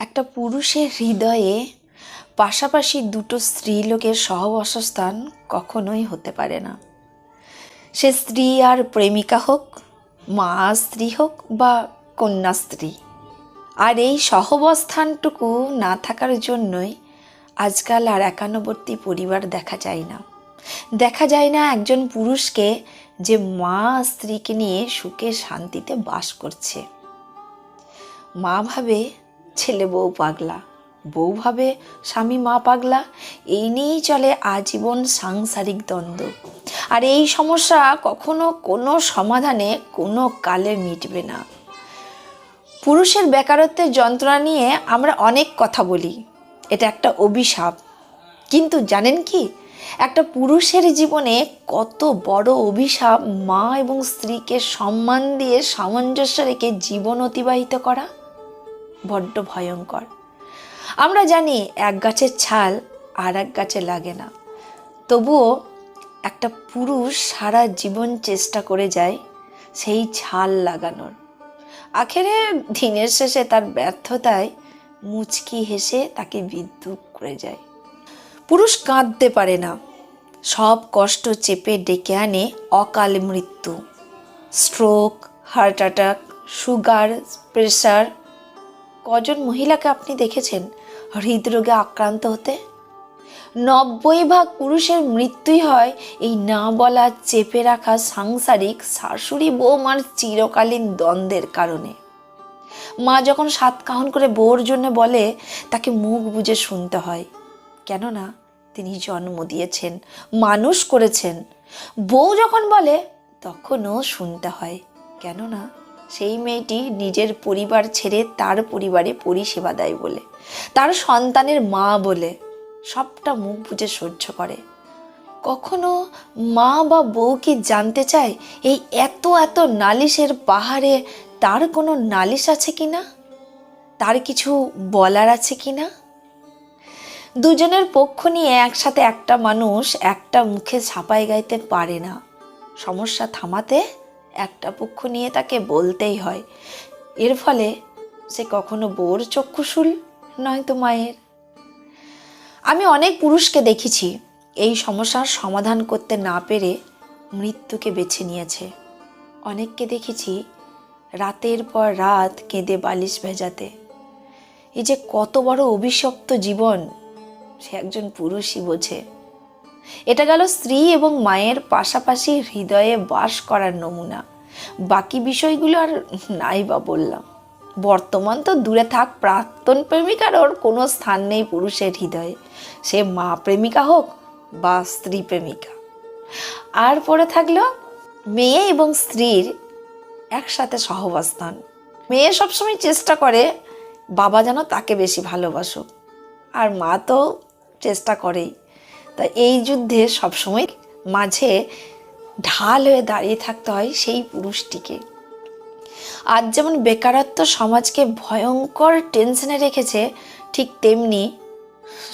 একটা পুরুষের হৃদয়ে পাশাপাশি দুটো স্ত্রীলোকের সহবাসস্থান কখনোই হতে পারে না। সে স্ত্রী আর প্রেমিকা হোক, মা স্ত্রী হোক বা কন্যা স্ত্রী। আর এই সহবস্থানটুকু না থাকার জন্যই আজকাল আর একানবর্তী পরিবার দেখা যায় না। দেখা যায় না একজন পুরুষকে যে মা স্ত্রীকে নিয়ে সুখে শান্তিতে বাস করছে। মা ভাবে ছেলে বউ পাগলা। বউ ভাবে স্বামী মা পাগলা, এই নিয়েই চলে আজীবন সাংসারিক দ্বন্দ্ব। আর এই সমস্যা কখনো কোনো সমাধানে কোনো কালে মিটবে না। পুরুষের বেকারত্বের যন্ত্রণা নিয়ে আমরা অনেক কথা বলি। এটা একটা অভিশাপ। কিন্তু জানেন কি? একটা পুরুষের জীবনে কত বড় অভিশাপ মা এবং স্ত্রীকে সম্মান দিয়ে সামঞ্জস্য রেখে জীবন অতিবাহিত করা। বড্ড ভয়ঙ্কর। আমরা জানি এক গাছের ছাল আর এক গাছে লাগে না। তবুও একটা পুরুষ সারা জীবন চেষ্টা করে যায় সেই ছাল লাগানোর। আখেরে দিনের শেষে তার ব্যর্থতায় মুচকি হেসে তাকে বিদ্যুৎ করে যায়। পুরুষ কাঁদতে পারে না। সব কষ্ট চেপে ডেকে আনে অকাল মৃত্যু। Stroke, heart attack, sugar pressure কজন মহিলাকে আপনি দেখেছেন হৃদরোগে আক্রান্ত হতে? নব্বই ভাগ পুরুষের মৃত্যুই হয় এই না বলা চেপে রাখা সাংসারিক শাশুড়ি বৌমার চিরকালীন দ্বন্দ্বের কারণে। মা যখন সাত কাহন করে বউর জন্য বলে, তাকে মুখ বুজে শুনতে হয়। কেননা, তিনি জন্ম দিয়েছেন, মানুষ করেছেন। বউ যখন বলে, তখনও শুনতে হয়। কেননা সেই মেয়েটি নিজের পরিবার ছেড়ে তার পরিবারে পরিষেবা দেয় বলে, তার সন্তানের মা বলে সবটা মুখ বুঝে সহ্য করে। কখনো মা বা বউ কি জানতে চায় এই এত এত নালিশের পাহাড়ে তার কোনো নালিশ আছে কি না? তার কিছু বলার আছে কি না? দুজনের পক্ষ নিয়ে একসাথে একটা মানুষ একটা মুখে ছাপাই গাইতে পারে না। সমস্যা থামাতে একটা পক্ষ নিয়ে তাকে বলতেই হয়। এর ফলে সে কখনো বোর চক্ষুশুল নয়তো মায়ের। আমি অনেক পুরুষকে দেখেছি, এই সমস্যার সমাধান করতে না পেরে মৃত্যুকে বেছে নিয়েছে। অনেককে দেখেছি রাতের পর রাত কেঁদে বালিশ ভেজাতে। এই যে কত বড় অভিশপ্ত জীবন, সে একজন পুরুষই বোঝে। এটা গেল স্ত্রী এবং মায়ের পাশাপাশি হৃদয়ে বাস করার নমুনা। বাকি বিষয়গুলো আর নাই বা বললাম। বর্তমান তো দূরে থাক, প্রাক্তন প্রেমিকার ওর কোনো স্থান নেই পুরুষের হৃদয়ে। সে মা প্রেমিকা হোক বা স্ত্রী প্রেমিকা। আর পরে থাকল মেয়ে এবং স্ত্রীর একসাথে সহবাস্থান। মেয়ে সবসময় চেষ্টা করে, বাবা যেন তাকে বেশি ভালোবাসুক। আর মা তো চেষ্টা করেই। তা এই যুদ্ধে সবসময় মাঝে ঢাল হয়ে দাঁড়িয়ে থাকতে হয় সেই পুরুষটিকে। আজ যেমন বেকারত্ব সমাজকে ভয়ঙ্কর টেনশনে রেখেছে, ঠিক তেমনি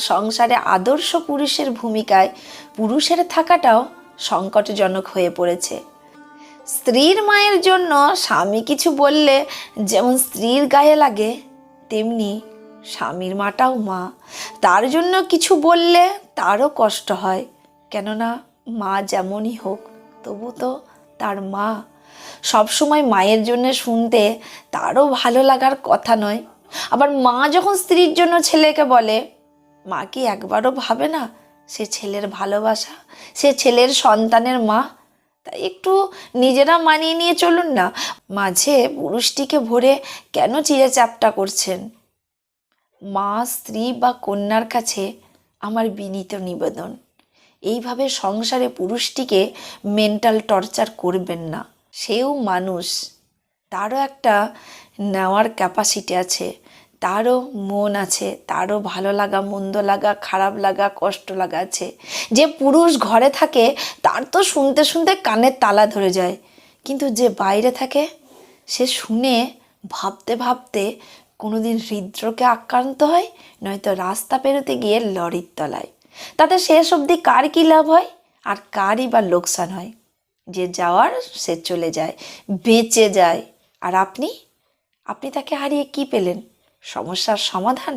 সংসারে আদর্শ পুরুষের ভূমিকায় পুরুষের থাকাটাও সংকটজনক হয়ে পড়েছে। স্ত্রীর মায়ের জন্য স্বামী কিছু বললে যেমন স্ত্রীর গায়ে লাগে, তেমনি স্বামীর মাটাও মা তার জন্য কিছু বললে তারও কষ্ট হয়। কেননা মা যেমনই হোক, তবু তো তার মা সবসময় মায়ের জন্য শুনতে তারও ভালো লাগার কথা নয়। আবার মা যখন স্ত্রীর জন্য ছেলেকে বলে, মা কি একবারও ভাবে না সে ছেলের ভালোবাসা, সে ছেলের সন্তানের মা? তাই একটু নিজেরা মানিয়ে নিয়ে চলুন না। মাঝে পুরুষটিকে ভরে কেন চিড়ে চাপটা করছেন? মা, স্ত্রী বা কন্যার কাছে আমার বিনীত নিবেদন। এইভাবে সংসারে পুরুষটিকে মেন্টাল টর্চার করবেন না। সেও মানুষ। তারও একটা নেওয়ার ক্যাপাসিটি আছে। তারও মন আছে। তারও ভালো লাগা, মন্দ লাগা, খারাপ লাগা, কষ্ট লাগা আছে। যে পুরুষ ঘরে থাকে, তার তো শুনতে শুনতে কানের তালা ধরে যায়। কিন্তু যে বাইরে থাকে, সে শুনে, ভাবতে ভাবতে কোনোদিন হৃদরোগে আক্রান্ত হয়, নয়তো রাস্তা পেরোতে গিয়ে লরির তলায়। তাতে শেষ অবধি কার কী লাভ হয়? আর কারই বা লোকসান হয়? যে যাওয়ার, সে চলে যায়, বেঁচে যায়। আর আপনি? আপনি তাকে হারিয়ে কি পেলেন? সমস্যার সমাধান?